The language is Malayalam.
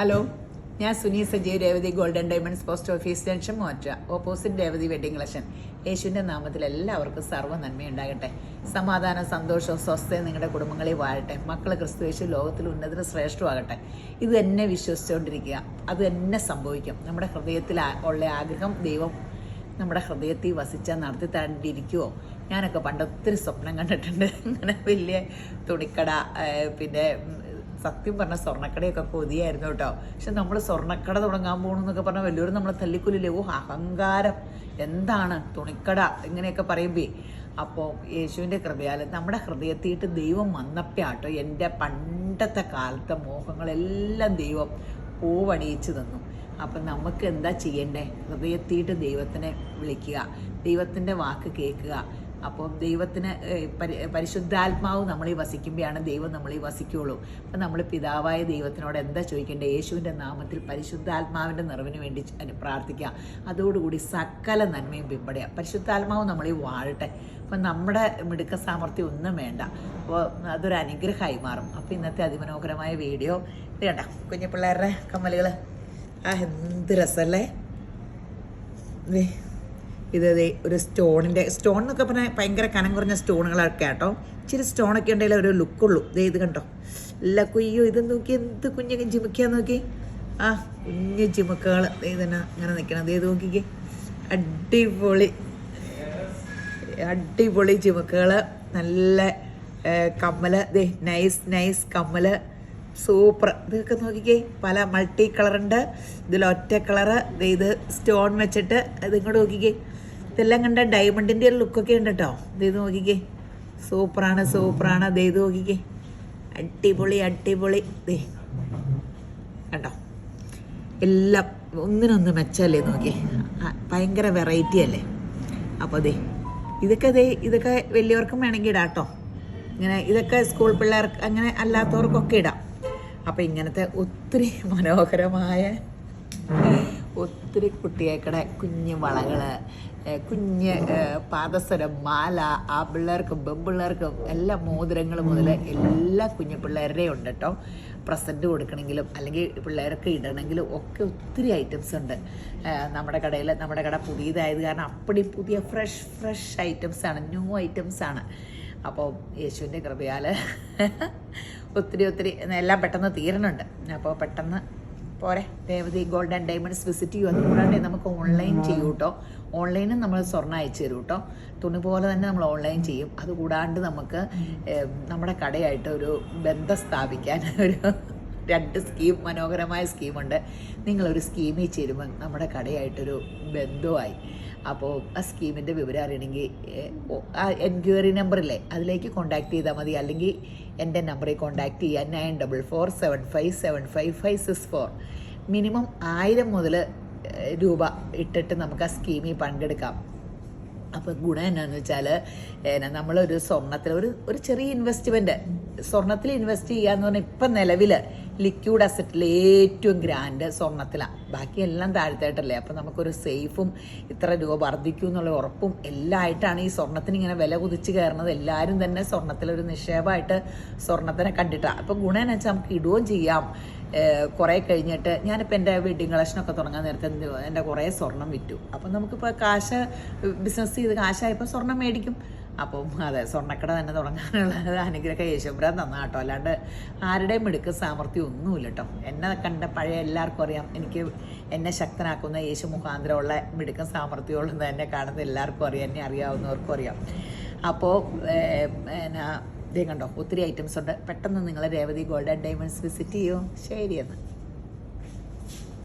ഹലോ ഞാൻ Suni Sajeev Revathi golden diamonds post office junction മോറ്റ opposite Revathi wedding collection. യേശുവിന്റെ നാമത്തിൽ എല്ലാവർക്കും സർവ നന്മയുണ്ടാകട്ടെ. സമാധാനം സന്തോഷം സ്വസ്ഥയും നിങ്ങളുടെ കുടുംബങ്ങളിൽ വാഴട്ടെ. മക്കൾ ക്രിസ്തു യേശു ലോകത്തിൽ ഉന്നതിന് ശ്രേഷ്ഠമാകട്ടെ. ഇത് തന്നെ വിശ്വസിച്ചുകൊണ്ടിരിക്കുക. അത് തന്നെ സംഭവിക്കും. നമ്മുടെ ഹൃദയത്തിൽ ഉള്ള ആഗ്രഹം ദൈവം നമ്മുടെ ഹൃദയത്തിൽ വസിച്ചാൽ നടത്തി താണ്ടിരിക്കുമോ ഞാനൊക്കെ പണ്ട് ഒത്തിരി സ്വപ്നം കണ്ടിട്ടുണ്ട്. അങ്ങനെ വലിയ തുണിക്കട പിന്നെ സത്യം പറഞ്ഞ സ്വർണക്കടയൊക്കെ കൊതിയായിരുന്നു കേട്ടോ. പക്ഷെ നമ്മൾ സ്വർണക്കട തുടങ്ങാൻ പോകണമെന്നൊക്കെ പറഞ്ഞാൽ വലിയൊരു നമ്മളെ തല്ലിക്കൊല്ലില്ലേ? ഓ അഹങ്കാരം. എന്താണ് തുണിക്കട? ഇങ്ങനെയൊക്കെ പറയുമ്പേ. അപ്പോൾ യേശുവിന്റെ കൃപയാൽ നമ്മുടെ ഹൃദയത്തിയിട്ട് ദൈവം വന്നപ്പോഴാട്ടോ എന്റെ പണ്ടത്തെ കാലത്തെ മോഹങ്ങളെല്ലാം ദൈവം പൂവണിയിച്ചു തന്നു. അപ്പം നമുക്ക് എന്താ ചെയ്യണ്ടേ? ഹൃദയത്തിയിട്ട് ദൈവത്തിനെ വിളിക്കുക. ദൈവത്തിന്റെ വാക്ക് കേൾക്കുക. അപ്പോൾ ദൈവത്തിന് പരിശുദ്ധാത്മാവ് നമ്മളിൽ വസിക്കുമ്പോഴാണ് ദൈവം നമ്മളീ വസിക്കുകയുള്ളൂ. അപ്പം നമ്മൾ പിതാവായ ദൈവത്തിനോട് എന്താ ചോദിക്കേണ്ടത് യേശുവിന്റെ നാമത്തിൽ പരിശുദ്ധാത്മാവിന്റെ നിറവിന് വേണ്ടി പ്രാർത്ഥിക്കുക. അതോടുകൂടി സകല നന്മയും പിമ്പടയുക പരിശുദ്ധാത്മാവ് നമ്മളിൽ വാഴട്ടെ. അപ്പം നമ്മുടെ മിടുക്ക സാമർഥ്യം ഒന്നും വേണ്ട. അപ്പോൾ അതൊരു അനുഗ്രഹമായി മാറും. അപ്പോൾ ഇന്നത്തെ അതിമനോഹരമായ വീഡിയോ കണ്ട? കുഞ്ഞു പിള്ളേരുടെ കമ്മലുകൾ ആ എന്ത് രസമല്ലേ? ഇത് ഒരു സ്റ്റോണിന്റെ സ്റ്റോൺ എന്നൊക്കെ പറഞ്ഞാൽ ഭയങ്കര കനം കുറഞ്ഞ സ്റ്റോണുകളൊക്കെ കേട്ടോ ഇച്ചിരി സ്റ്റോണൊക്കെ ഉണ്ടെങ്കിൽ ഒരു ലുക്കുള്ളൂ. ദേ ഇത് കണ്ടോ? എല്ലാ കുയ്യോ ഇത് നോക്കി എന്ത് കുഞ്ഞു ജിമുക്കിയാ നോക്കി? ആ കുഞ്ഞു ജിമുക്കുകൾ ദേ ഇതന്നെ അങ്ങനെ നിൽക്കണം ഇത് നോക്കിക്കേ. അടിപൊളി. അടിപൊളി ചിമുക്കുകൾ നല്ല കമ്മൽ. ദേ നൈസ് നൈസ് കമ്മൽ. സൂപ്പർ. ഇതൊക്കെ നോക്കിക്കേ. പല മൾട്ടി കളറുണ്ട്. ഇതിൽ ഒറ്റ കളറ് ഇത് സ്റ്റോൺ വെച്ചിട്ട് ഇതിങ്ങോട്ട് നോക്കിക്കേ. ഇതെല്ലാം കണ്ട ഡയമണ്ടിന്റെ ഒരു ലുക്കൊക്കെ ഉണ്ട് കേട്ടോ ഇത് നോക്കിക്കേ. സൂപ്പറാണ് സൂപ്പറാണ്. ദേ ഇത് നോക്കിക്കേ. അടിപൊളി അടിപൊളി. ദേ. കണ്ടോ? എല്ലാം ഒന്നിനൊന്ന് മെച്ചല്ലേ നോക്കി ഭയങ്കര വെറൈറ്റി അല്ലേ? അപ്പോൾ അതെ ഇതൊക്കെ ദേ ഇതൊക്കെ വലിയവർക്കും വേണമെങ്കിൽ ഇടാം കേട്ടോ. ഇങ്ങനെ ഇതൊക്കെ സ്കൂൾ പിള്ളേർക്ക് അങ്ങനെ അല്ലാത്തവർക്കൊക്കെ ഇടാം. അപ്പോൾ ഇങ്ങനത്തെ ഒത്തിരി മനോഹരമായ ഒത്തിരി കുട്ടികൾക്കടെ കുഞ്ഞു വളകൾ കുഞ്ഞ് പാദസരം മാല ആ പിള്ളേർക്കും പെമ്പിള്ളേർക്കും എല്ലാ മോതിരങ്ങൾ മുതൽ എല്ലാ കുഞ്ഞു പിള്ളേരുടെയും ഉണ്ട് കേട്ടോ പ്രസന്റ് കൊടുക്കണമെങ്കിലും അല്ലെങ്കിൽ പിള്ളേർക്ക് ഇടണമെങ്കിലും ഒക്കെ ഒത്തിരി ഐറ്റംസ് ഉണ്ട്. നമ്മുടെ കടയിൽ നമ്മുടെ കട പുതിയതായത് കാരണം അപ്പടി പുതിയ ഫ്രഷ് ഫ്രഷ് ഐറ്റംസ് ആണ് ന്യൂ ഐറ്റംസ് ആണ്. അപ്പോൾ യേശുവിന്റെ കൃപയാൽ ഒത്തിരി ഒത്തിരി എല്ലാം പെട്ടെന്ന് തീരണുണ്ട് അപ്പോൾ പെട്ടെന്ന് പോരെ. രേവതി ഗോൾഡൻ ഡയമണ്ട്സ് വിസിറ്റ് ചെയ്യൂ. അതുകൂടാണ്ട് നമുക്ക് ഓൺലൈൻ ചെയ്യും കേട്ടോ ഓൺലൈനും നമ്മൾ സ്വർണം അയച്ചു തരും കേട്ടോ തുണി പോലെ തന്നെ നമ്മൾ ഓൺലൈൻ ചെയ്യും. അതുകൂടാണ്ട് നമുക്ക് നമ്മുടെ കടയായിട്ട് ഒരു ബന്ധം സ്ഥാപിക്കാൻ ഒരു രണ്ട് സ്കീം മനോഹരമായ സ്കീമുണ്ട്. നിങ്ങളൊരു സ്കീമിൽ ചേരുമ്പോൾ നമ്മുടെ കടയായിട്ടൊരു ബന്ധമായി അപ്പോൾ ആ സ്കീമിന്റെ വിവരം അറിയണമെങ്കിൽ ആ എൻക്വയറി നമ്പറില്ലേ അതിലേക്ക് കോൺടാക്ട് ചെയ്താൽ മതി. അല്ലെങ്കിൽ എന്റെ നമ്പറിൽ കോൺടാക്ട് ചെയ്യാൻ nine double four seven five seven five five six four. Minimum ആയിരം മുതൽ രൂപ ഇട്ടിട്ട് നമുക്ക് ആ സ്കീമിൽ പങ്കെടുക്കാം. അപ്പോൾ ഗുണം എന്നാന്ന് വെച്ചാൽ എന്നാ നമ്മളൊരു സ്വർണത്തിൽ ഒരു ഒരു ചെറിയ ഇൻവെസ്റ്റ്മെന്റ് സ്വർണത്തിൽ ഇൻവെസ്റ്റ് ചെയ്യുക ചെയ്യാന്ന് പറഞ്ഞാൽ ഇപ്പം നിലവിൽ ലിക്വിഡ് അസറ്റിൽ ഏറ്റവും ഗ്രാൻഡ് സ്വർണത്തിലാണ് ബാക്കിയെല്ലാം താഴ്ത്തായിട്ടല്ലേ. അപ്പം നമുക്കൊരു സേഫും ഇത്ര രൂപ വർദ്ധിക്കും എന്നുള്ള ഉറപ്പും എല്ലാം ആയിട്ടാണ് ഈ സ്വർണത്തിന് ഇങ്ങനെ വില കുതിച്ച് കയറുന്നത്. എല്ലാവരും തന്നെ സ്വർണത്തിലൊരു നിക്ഷേപമായിട്ട് സ്വർണത്തിനെ കണ്ടിട്ടാണ് അപ്പോൾ ഗുണം എന്ന് വെച്ചാൽ നമുക്ക് ഇടുകയും ചെയ്യാം. കുറേ കഴിഞ്ഞിട്ട് ഞാനിപ്പോൾ എന്റെ വെഡിങ് കളക്ഷനൊക്കെ തുടങ്ങാൻ നേരത്തെ എന്റെ കുറേ സ്വർണം വിറ്റു. അപ്പം നമുക്കിപ്പോൾ കാശ് ബിസിനസ് ചെയ്ത് കാശായപ്പോൾ സ്വർണം മേടിക്കും. അപ്പം അതെ സ്വർണക്കട തന്നെ തുടങ്ങാനുള്ള അനുഗ്രഹ യേശുബ്രാൻ തന്ന കേട്ടോ. അല്ലാണ്ട് ആരുടെയും മിടുക്ക് സാമർഥ്യം ഒന്നുമില്ല കേട്ടോ. എന്നെ കണ്ട പഴയ എല്ലാവർക്കും അറിയാം. എനിക്ക് എന്നെ ശക്തനാക്കുന്ന യേശു മുഖാന്തരമുള്ള മിടുക്കും സാമർത്ഥ്യമുള്ളത് എന്നെ കാണുന്ന എല്ലാവർക്കും അറിയാം. എന്നെ അറിയാവുന്നവർക്കും അറിയാം. അപ്പോൾ എന്നാ ഇതേ കണ്ടോ ഒത്തിരി ഐറ്റംസ് ഉണ്ട്. പെട്ടെന്ന് നിങ്ങൾ രേവതി ഗോൾഡൻ ഡയമണ്ട്സ് വിസിറ്റ് ചെയ്യൂ. ശരി എന്ന്.